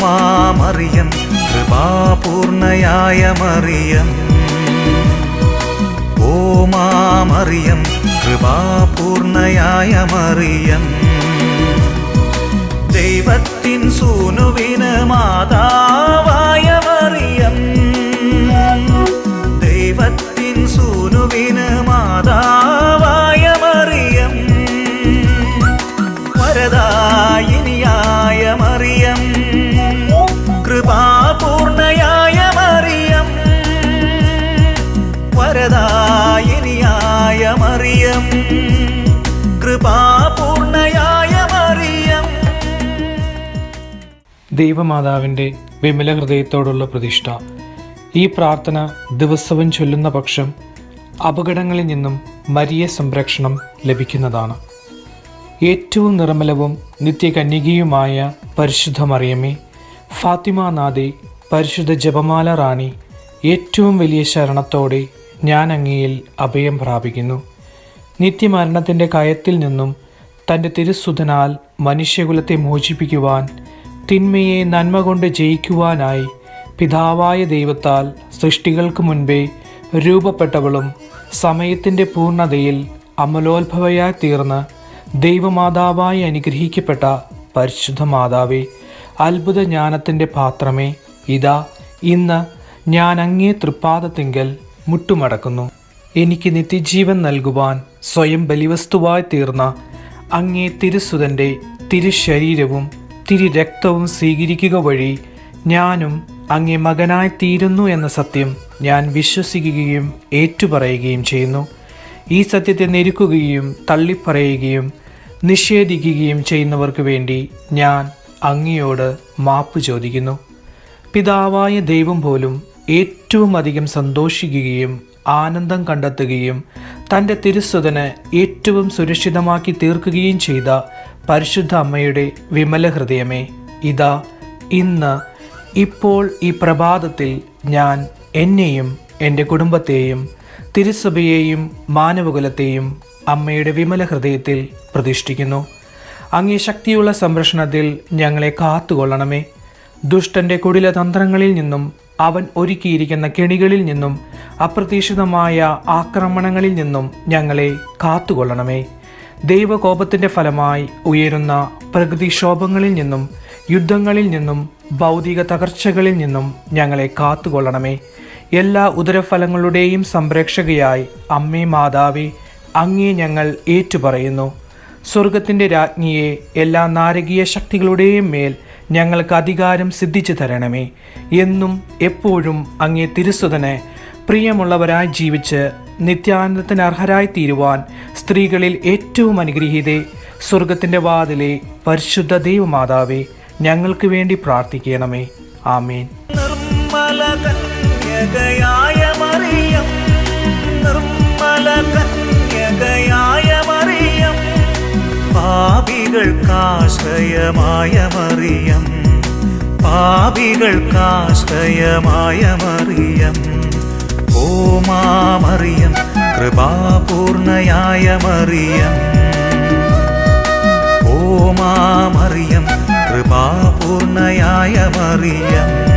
മാമറിയം കൃപാപൂർണയായ മറിയം ഓ മാമറിയം കൃപാപൂർണയായ മറിയം ദൈവത്തിൻ സൂനുവിന് മാതാവായ മറിയം ദൈവത്തിൻ സൂനുവിന് മാതാവായ മറിയം വരദായിനിയായ മറിയം കൃപാപൂർണയായ മറിയം ദൈവമാതാവിന്റെ വിമല ഹൃദയത്തോടുള്ള പ്രതിഷ്ഠ. ഈ പ്രാർത്ഥന ദിവസവും ചൊല്ലുന്ന പക്ഷം അപകടങ്ങളിൽ നിന്നും മരിയ സംരക്ഷണം ലഭിക്കുന്നതാണ്. ഏറ്റവും നിർമ്മലവും നിത്യകന്യകയുമായ പരിശുദ്ധ മറിയമ്മേ ഫാത്തിമ നാദി പരിശുദ്ധ ജപമാല റാണി ഏറ്റവും വലിയ ശരണത്തോടെ ഞാൻ അങ്ങയിൽ അഭയം പ്രാപിക്കുന്നു. നിത്യമരണത്തിന്റെ കയത്തിൽ നിന്നും തന്റെ തിരുസുധനാൽ മനുഷ്യകുലത്തെ മോചിപ്പിക്കുവാൻ തിന്മയെ നന്മ കൊണ്ട് ജയിക്കുവാനായി പിതാവായ ദൈവത്താൽ സൃഷ്ടികൾക്ക് മുൻപേ രൂപപ്പെട്ടവളും സമയത്തിന്റെ പൂർണതയിൽ അമലോത്ഭവയായി തീർന്ന് ദൈവമാതാവായി അനുഗ്രഹിക്കപ്പെട്ട പരിശുദ്ധ മാതാവേ അത്ഭുത ജ്ഞാനത്തിന്റെ പാത്രമേ ഇതാ ഇന്ന് ഞാൻ അങ്ങേ തൃപ്പാദത്തിങ്കൽ മുട്ടുമടക്കുന്നു. എനിക്ക് നിത്യജീവൻ നൽകുവാൻ സ്വയം ബലിവസ്തുവായി തീർന്ന അങ്ങേ തിരുസുതന്റെ തിരുശരീരവും തിരുരക്തവും സ്വീകരിക്കുക വഴി ഞാനും അങ്ങേ മകനായി തീരുന്നു എന്ന സത്യം ഞാൻ വിശ്വസിക്കുകയും ഏറ്റുപറയുകയും ചെയ്യുന്നു. ഈ സത്യത്തെ നെരുക്കുകയും തള്ളിപ്പറയുകയും നിഷേധിക്കുകയും ചെയ്യുന്നവർക്ക് വേണ്ടി ഞാൻ അങ്ങയോട് മാപ്പ് ചോദിക്കുന്നു. പിതാവായ ദൈവം പോലും ഏറ്റവും അധികം സന്തോഷിക്കുകയും ആനന്ദം കണ്ടെത്തുകയും തന്റെ തിരുസ്വതന് ഏറ്റവും സുരക്ഷിതമാക്കി തീർക്കുകയും ചെയ്ത പരിശുദ്ധ അമ്മയുടെ വിമല ഹൃദയമേ ഇതാ ഇന്ന് ഇപ്പോൾ ഈ പ്രഭാതത്തിൽ ഞാൻ എന്നെയും എന്റെ കുടുംബത്തെയും തിരുസഭയെയും മാനവകുലത്തെയും അമ്മയുടെ വിമല ഹൃദയത്തിൽ പ്രതിഷ്ഠിക്കുന്നു. അങ്ങേ ശക്തിയുള്ള സംരക്ഷണത്തിൽ ഞങ്ങളെ കാത്തുകൊള്ളണമേ. ദുഷ്ടന്റെ കുടിലതന്ത്രങ്ങളിൽ നിന്നും അവൻ ഒരുക്കിയിരിക്കുന്ന കെണികളിൽ നിന്നും അപ്രതീക്ഷിതമായ ആക്രമണങ്ങളിൽ നിന്നും ഞങ്ങളെ കാത്തുകൊള്ളണമേ. ദൈവകോപത്തിന്റെ ഫലമായി ഉയരുന്ന പ്രകൃതിക്ഷോഭങ്ങളിൽ നിന്നും യുദ്ധങ്ങളിൽ നിന്നും ഭൗതിക തകർച്ചകളിൽ നിന്നും ഞങ്ങളെ കാത്തുകൊള്ളണമേ. എല്ലാ ഉദരഫലങ്ങളുടെയും സംരക്ഷകയായി അമ്മേ മാതാവേ അങ്ങേ ഞങ്ങൾ ഏറ്റുപറയുന്നു. സ്വർഗത്തിന്റെ രാജ്ഞിയെ എല്ലാ നാരകീയ ശക്തികളുടെയും മേൽ ഞങ്ങൾക്ക് അധികാരം സിദ്ധിച്ചു തരണമേ. എന്നും എപ്പോഴും അങ്ങേ തിരുസുതന് പ്രിയമുള്ളവരായി ജീവിച്ച് നിത്യാനന്ദത്തിന് അർഹരായി തീരുവാൻ സ്ത്രീകളിൽ ഏറ്റവും അനുഗ്രഹീതേ സ്വർഗത്തിന്റെ വാതിലെ പരിശുദ്ധ ദൈവമാതാവേ ഞങ്ങൾക്ക് വേണ്ടി പ്രാർത്ഥിക്കണമേ. ആമേൻ. നിർമ്മല മറിയം മറിയം പാപികൾക്കാശ്രയമായ മറിയം പാപികൾക്കാശ്രയമായ മറിയം ഓ മാമറിയം കൃപാപൂർണയായ മറിയം. ഓ മാമറിയം കൃപാപൂർണയായ മറിയം.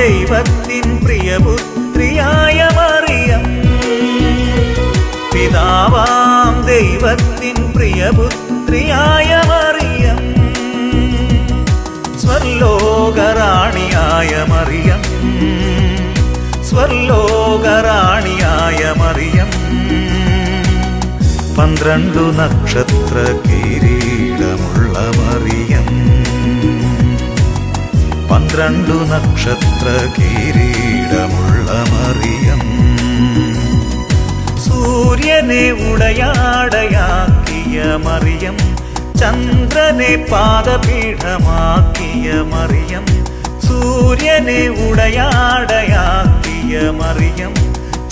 ദൈവത്തിൻ പ്രിയപുത്രിയായ മറിയം. പിതാവാം ദൈവത്തിൻ പ്രിയപുത്രിയായ മറിയം. സ്വർലോകറാണിയായ മറിയം. സ്വർലോകറാണിയായ മറിയം. പന്ത്രണ്ടു നക്ഷത്ര കിരീടമുള്ള മറിയം. പന്ത്രണ്ടു നക്ഷത്ര കിരീടമുള്ള മറിയം സൂര്യനെ ഉടയാടയാക്കിയ മറിയം ചന്ദ്രനെ പാദപീഠമാക്കിയ മറിയം സൂര്യ സൂര്യനെ ഉടയാടയാക്കിയ മറിയം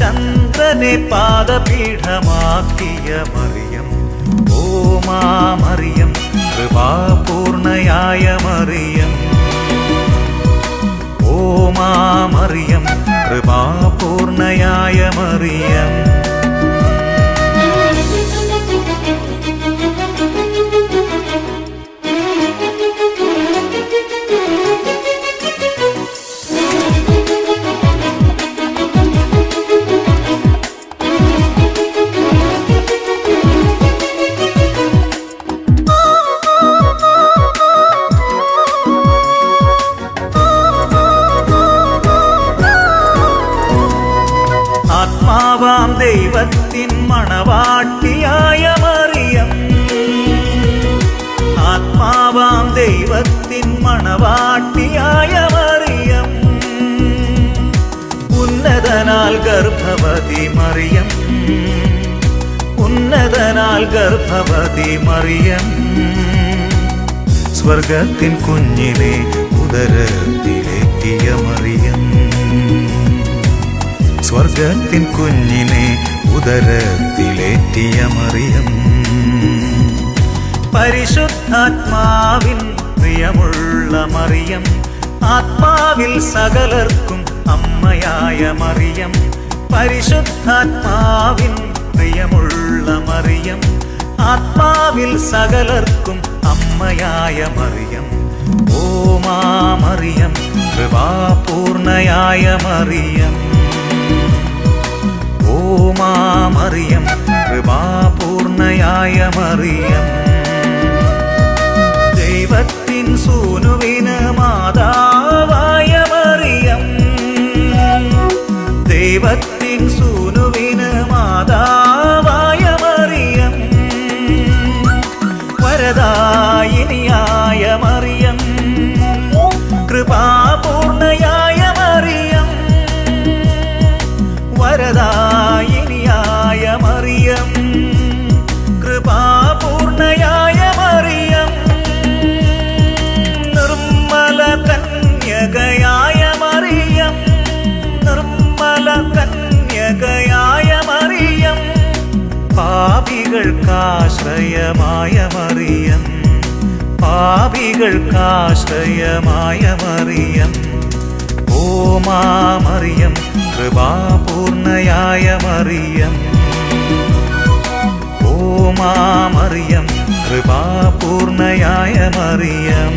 ചന്ദ്രനെ പാദപീഠമാക്കിയ മറിയം ഓമാ മറിയം കൃപാപൂർണയായ മറിയം ഓ മാ മറിയം കൃപാപൂർണയായ മറിയം മണവാട്ടിയായ മറിയം ഉന്നതനാൽ ഗർഭവതി മറിയം. ഉന്നതനാൽ ഗർഭവതി മറിയം. സ്വർഗത്തിൻ കുഞ്ഞിനെ ഉദരത്തിലെത്തിയ മറിയം സ്വർഗത്തിൻ കുഞ്ഞിനെ ഉദരത്തിലേറ്റിയ മറിയം പരിശുദ്ധാത്മാവിൻ പ്രിയമുള്ള മറിയം ആത്മാവിൽ സകലർക്കും അമ്മയായ മറിയം പരിശുദ്ധാത്മാവിൻ പ്രിയമുള്ള മറിയം ആത്മാവിൽ സകലർക്കും അമ്മയായ മറിയം ഓ മാ മറിയം കൃപാപൂർണയായ മറിയം ഓ മാ മറിയം കൃപാപൂർണയായ മറിയം കൃപാപൂർണയായ മറിയം വരദായിനിയായ മറിയം കൃപാപൂർണയായ മറിയം നിർമ്മല കന്യകയായ മറിയം നിർമ്മല കന്യകയായ മറിയം പാപികൾക്കാശ്രയമായ മറിയം പാപികൾക്കാശ്രയമായ മറിയം ഓ മാ മറിയം കൃപാപൂർണയായ മറിയം. ഓ മാ മറിയം കൃപാപൂർണയായ മറിയം.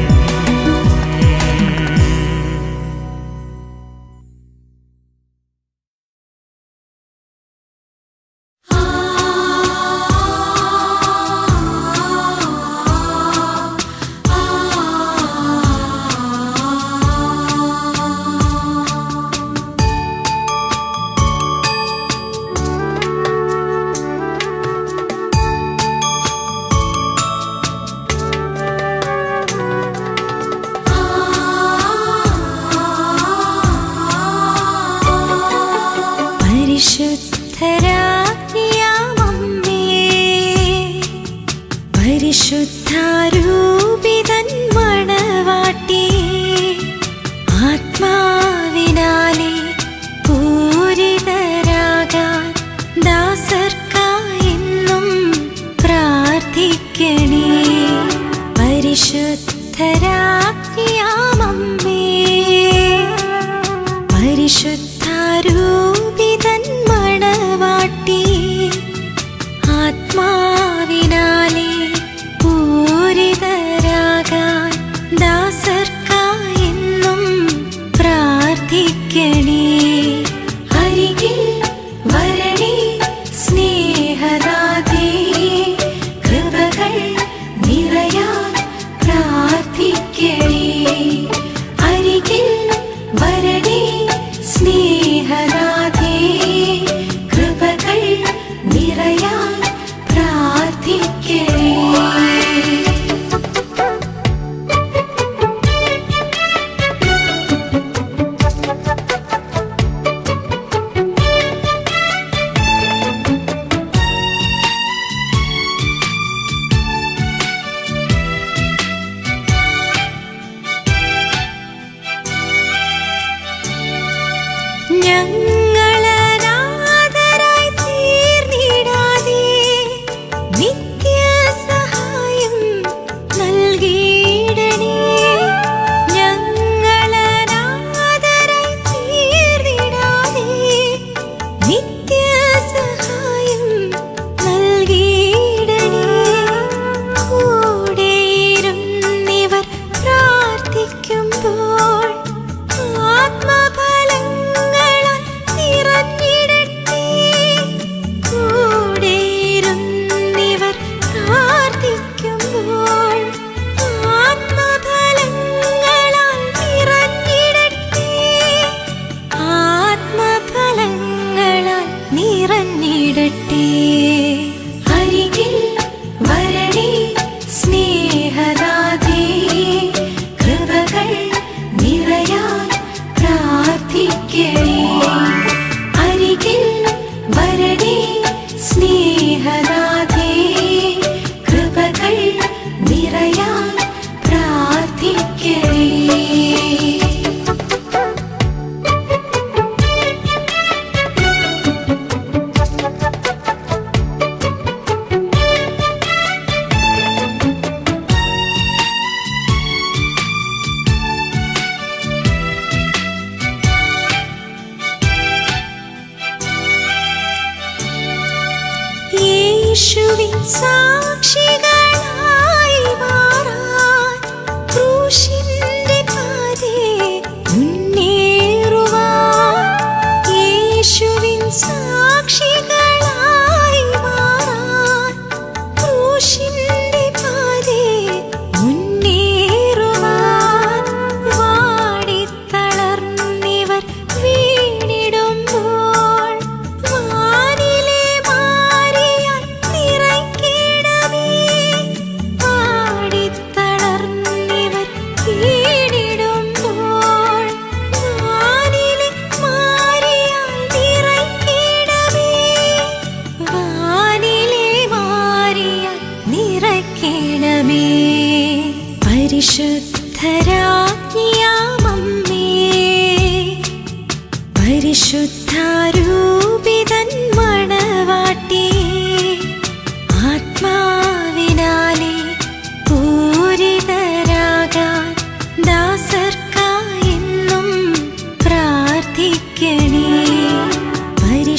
പരിശുദ്ധ സ്നേഹദാതേ 殊为，桑希格尔。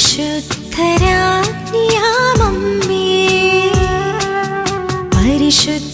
പരിശുദ്ധരാജ്ഞിയാമമ്മേ പരിശുദ്ധാരൂപിതൻ